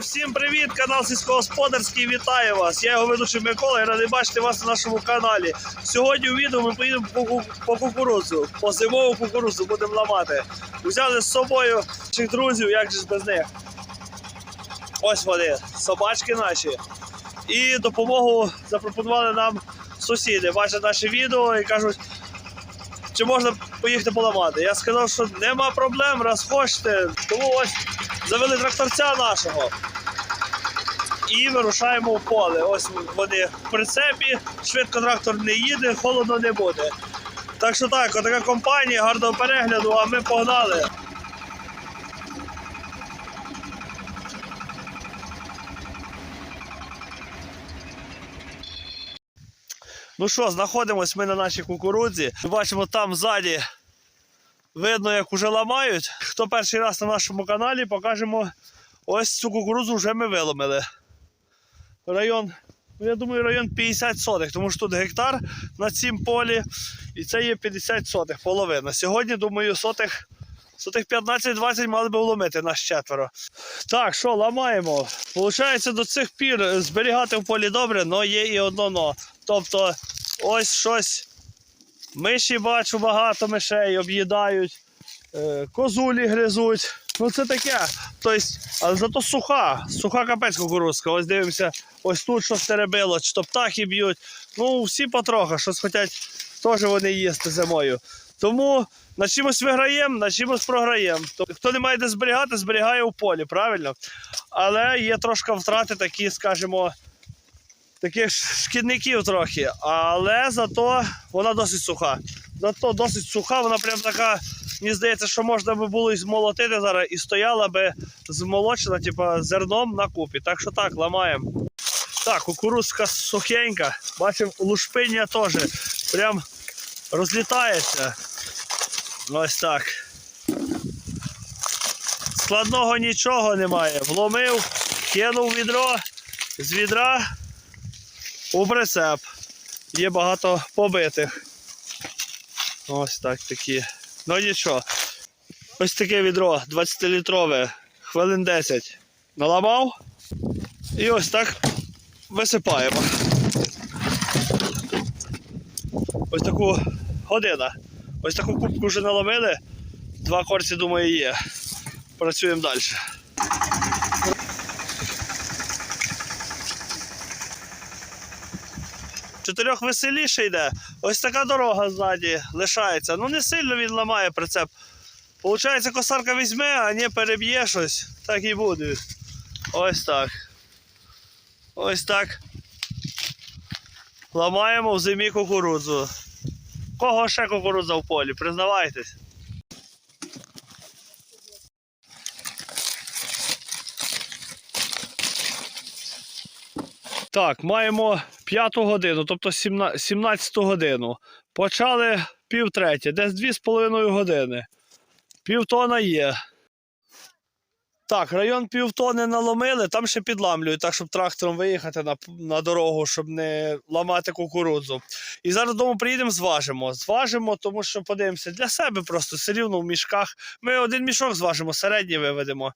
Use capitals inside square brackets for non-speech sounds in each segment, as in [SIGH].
всім привіт! Канал сільськогосподарський вітає вас. Я його ведучий Микола і радий бачити вас на нашому каналі. Сьогодні у відео ми поїдемо по, кукурудзу, по зимову кукурудзу будемо ламати. Взяли з собою наших друзів, як же ж без них. Ось вони, собачки наші. І допомогу запропонували нам сусіди. Бачать наше відео і кажуть, чи можна поїхати поламати. Я сказав, що нема проблем, раз хочете. Тому ось завели тракторця нашого. І вирушаємо в поле. Ось вони в прицепі, швидко трактор не їде, холодно не буде. Так що так, отака компанія, гарного перегляду, а ми погнали. Ну що, знаходимось ми на нашій кукурудзі. Бачимо там ззаді. Видно, як уже ламають. Хто перший раз на нашому каналі, покажемо ось цю кукурудзу вже ми виломили. Район, ну я думаю, район 50 сотих, тому що тут гектар на цім полі, і це є 50 сотих, половина. Сьогодні, думаю, сотих, сотих 15-20 мали би вломити нас четверо. Так, що, ламаємо. Получається, до цих пір зберігати в полі добре, але є і одно но. Тобто, ось щось. Миші бачу, багато мишей об'їдають, е, козулі гризуть. Ну це таке. Тобто, але зато суха, суха капець кукурузка. Ось дивимося, ось тут щось теребило, чи то птахи б'ють. Ну, всі потрохи, щось хочуть теж вони їсти зимою. Тому на чимось виграємо, на чимось програємо. Хто не має де зберігати, зберігає у полі, правильно? Але є трошки втрати такі, скажімо, таких шкідників трохи, але зато вона досить суха. Зато досить суха, вона прям така, мені здається, що можна би було і змолотити зараз і стояла би змолочена, типу, зерном на купі. Так що так, ламаємо. Так, кукурузка сухенька. Бачимо, лушпиння теж прям розлітається. Ось так. Складного нічого немає. Вломив, кинув відро, з відра у прицеп. Є багато побитих. Ось так такі. Ну нічого. Ось таке відро 20-літрове, хвилин 10. Наламав і ось так висипаємо. Ось таку година. Ось таку кубку вже наламили. Два корці, думаю, є. Працюємо далі. Чотирьох веселіше йде. Ось така дорога ззаді лишається. Ну не сильно він ламає прицеп. Получається, косарка візьме, а не переб'є щось. Так і буде. Ось так. Ось так. Ламаємо в зимі кукурудзу. Кого ще кукурудза в полі? Признавайтесь. Так, маємо п'яту годину, тобто 17 годину. Почали півтретє, десь дві з половиною години. Півтона є. Так, район півтони наломили, там ще підламлюють, так, щоб трактором виїхати на, на дорогу, щоб не ламати кукурудзу. І зараз додому приїдемо, зважимо. Зважимо, тому що подивимося для себе просто все рівно в мішках. Ми один мішок зважимо, середній виведемо.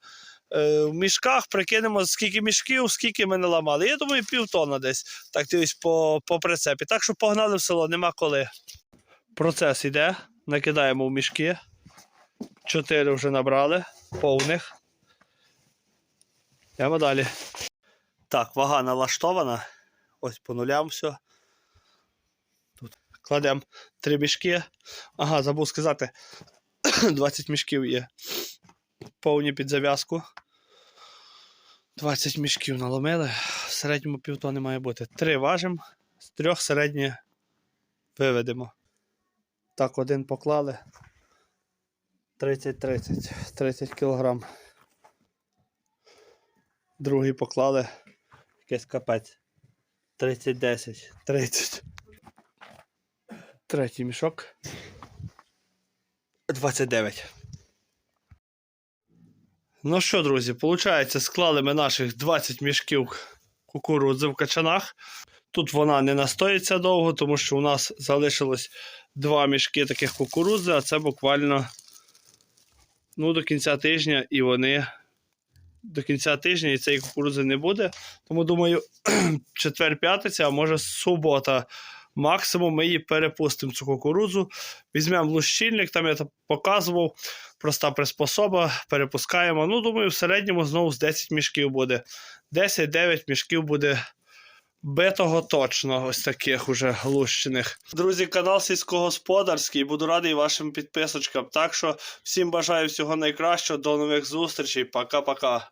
Е, в мішках прикинемо, скільки мішків, скільки ми наламали. Я думаю, півтона десь так дивись по, по прицепі. Так що погнали в село, нема коли. Процес іде, накидаємо в мішки. Чотири вже набрали, повних. Йдемо далі. Так, вага налаштована. Ось по нулям все. Тут кладемо три мішки. Ага, забув сказати. [COUGHS] 20 мішків є. Повні під зав'язку. 20 мішків наломили. В середньому півтони має бути. Три важимо, з трьох середні виведемо. Так, один поклали. 30-30, 30 кілограм. Другий поклали. Якийсь капець. 30-10, 30. Третій мішок. 29. Ну що, друзі, виходить, склали ми наших 20 мішків кукурудзи в качанах. Тут вона не настоїться довго, тому що у нас залишилось два мішки таких кукурудзи, а це буквально ну, до кінця тижня і вони до кінця тижня і цієї кукурудзи не буде. Тому думаю, [CLEARS THROAT] четвер-п'ятниця, а може субота. Максимум ми її перепустимо цю кукурудзу. Візьмемо лущильник, там я показував. Проста приспособа, перепускаємо. Ну, думаю, в середньому знову з 10 мішків буде. 10-9 мішків буде битого точно, ось таких уже глущених. Друзі, канал сільськогосподарський. Буду радий вашим підписочкам. Так що всім бажаю всього найкращого. До нових зустрічей. Пока-пока.